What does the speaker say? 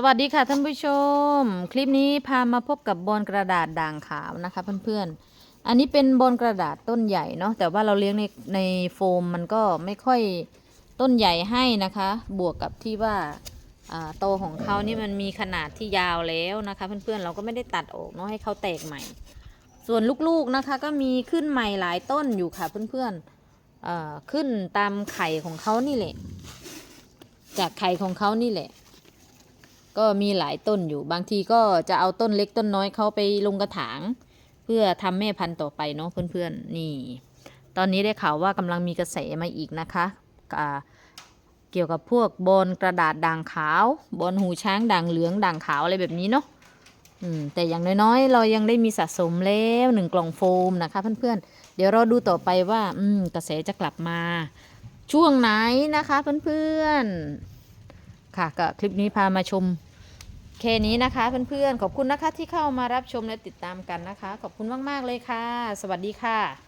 สวัสดีค่ะท่านผู้ชม คลิปนี้พามาพบกับบอลกระดาษด่างขาวนะคะเพื่อนๆ อันนี้เป็นบอลกระดาษต้นใหญ่เนาะแต่ว่าเราเลี้ยงในในโฟมมันก็ไม่ค่อยต้นใหญ่ให้นะคะ บวกกับที่ว่าโตของเขานี่มันมีขนาดที่ยาวแล้วนะคะ เพื่อนๆเราก็ไม่ได้ตัดออกเนาะให้เขาแตกใหม่ ส่วนลูกๆนะคะก็มีขึ้นใหม่หลายต้นอยู่ค่ะเพื่อนๆขึ้นตามไข่ของเขานี่แหละ จากไข่ของเขานี่แหละ ก็มีหลายต้นอยู่ บางทีก็จะเอาต้นเล็กต้นน้อยเขาไปลงกระถาง เพื่อทำแม่พันธุ์ต่อไปเนาะเพื่อนๆนี่ ตอนนี้ได้ข่าวว่ากำลังมีกระแสมาอีกนะคะเกี่ยวกับพวกบอลกระดาษด่างขาวบอลหูช้างด่างเหลืองด่างขาวอะไรแบบนี้เนาะแต่อย่างน้อยๆ เรายังได้มีสะสมแล้วหนึ่งกล่องโฟมนะคะเพื่อนๆ เดี๋ยวเราดูต่อไปว่าอืกระแสจะกลับมา ช่วงไหนนะคะเพื่อนๆ ค่ะก็คลิปนี้พามาชม เคนี้นะคะเพื่อนๆ ขอบคุณนะคะที่เข้ามารับชมและติดตามกันนะคะ ขอบคุณมากๆเลยค่ะ สวัสดีค่ะ